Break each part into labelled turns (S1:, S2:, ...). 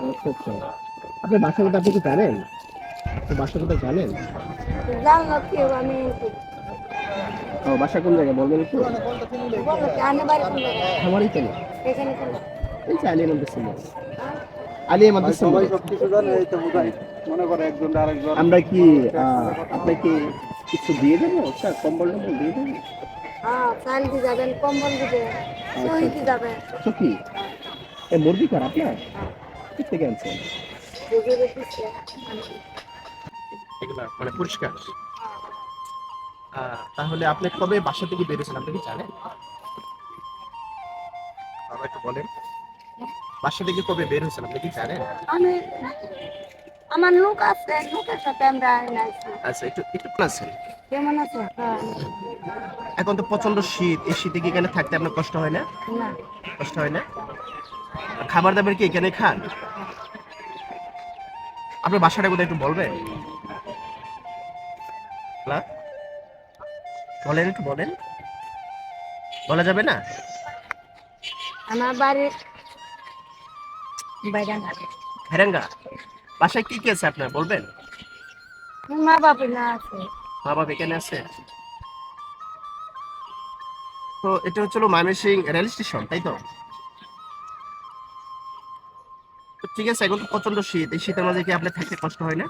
S1: আচ্ছা আচ্ছা। আপনার বাসা কোথায়? আপনি কি জানেন? বাসা কোথায় জানেন?
S2: আমি
S1: ও বাসা কোন জায়গায়? বলবেন একটু।
S2: কোন?
S1: আমারই তো এই যে আলী মাদ্রাসা আলী মাদ্রাসা
S3: সবাই সব কিছু জানে এই তো বোঝাই। মনে করে একজন আরেকজন
S1: আমরা কি আপনাকে কিছু দিয়ে দেবো? স্যার কম্বল টম্বল দিয়ে দেবো?
S2: হ্যাঁ চাল দিয়ে যাবেন কম্বল দিবে যাবেন
S1: আচ্ছা। কি এ মুরগি কার আপনার? থেকে আনছেন
S4: এগুলা মানে পরিষ্কার। আহ, তাহলে আপনি কবে বাসা থেকে বেরিয়েছেন আপনি কি জানেন? বাবা একটু বলেন। বাসা থেকে কবে বের হয়েছেন আপনি কি জানেন?
S2: আমি আমার লোক আছে লোকের সাথে আমরা
S4: আচ্ছা একটু একটু আছেন
S2: কেমন আছে? হ্যাঁ।
S4: এখন তো প্রচণ্ড শীত এই শীতে কি এখানে থাকতে আপনার কষ্ট হয় না?
S2: না।
S4: কষ্ট হয় না? খাবার দাবার কি এখানে খান? আপনার বাসাটা কোথায় একটু বলবেন? বলেন একটু বলেন। বলা যাবে না?
S2: আমার বাড়ির বাইগান
S4: হেরেঙ্গা বাসায় কি কি আছে আপনার বলবেন?
S2: মা বাবা না আছে।
S4: মা বাবা এখানে আছে? তো এটা হচ্ছিল ময়মনসিং রেল স্টেশন তাই তো? তো ঠিক আছে এখন তো প্রচণ্ড শীত। এই শীতের মাঝে কি আপনার থাকতে কষ্ট হয় না?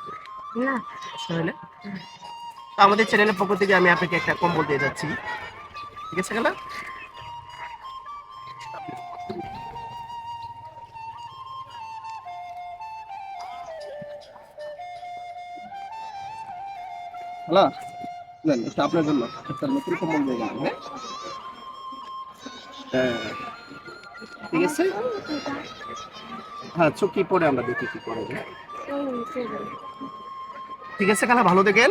S2: না।
S4: কষ্ট হয় না? তো আমাদের চ্যানেলের পক্ষ থেকে আমি আপনাকে একটা কম্বল দিয়ে যাচ্ছি। ঠিক আছে গেলা
S1: হ্যালো নেন এটা আপনার জন্য। একটা নতুন কম্বল দিয়ে গেলাম হ্যাঁ? হ্যাঁ। ঠিক আছে? হ্যাঁ চুক্তি পরে আমরা দেখি কি করা যায়। ঠিক আছে কালা ভালো দেখেন?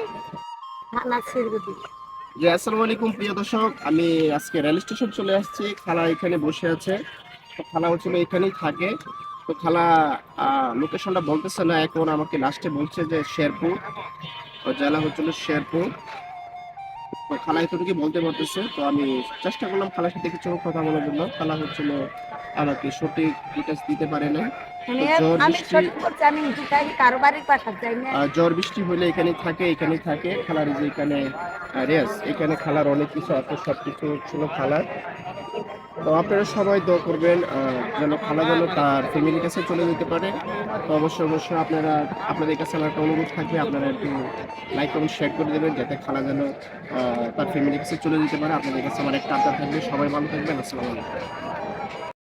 S1: জি আসসালামু আলাইকুম প্রিয় দর্শক। আমি আজকে রেল স্টেশন চলে আসছি। খালা এখানে বসে আছে। তো খালা হচ্ছিল এখানেই থাকে। তো খালা লোকেশনটা বলতেছে না এখন আমাকে লাস্টে বলছে যে শেরপুর। জেলা হচ্ছিল শেরপুর। খালা এতটুকু বলতে পারতেছে? তো আমি চেষ্টা করলাম খালার সাথে কিছু কথা বলার জন্য। খালা হচ্ছিল আমাকে সঠিক ডিটেলস দিতে পারে না
S2: মানে
S1: ঝড় বৃষ্টি- হলে এখানে থাকে এখানে থাকে। খালার যে এখানে রেস এখানে খালার অনেক কিছু আছে সব কিছু ছিল খালার। তো আপনারা সবাই দোয়া করবেন যেন খালা যেন তার ফ্যামিলির কাছে চলে যেতে পারে। তো অবশ্যই অবশ্যই আপনারা আপনাদের কাছে আমার একটা অনুরোধ থাকবে আপনারা একটু লাইক কমেন্ট শেয়ার করে দেবেন যাতে খালা যেন আহ, তার ফ্যামিলির কাছে চলে যেতে পারে। আপনাদের কাছে আমার একটা আবদার থাকবে। সবাই ভালো থাকবেন আসসালামু আলাইকুম।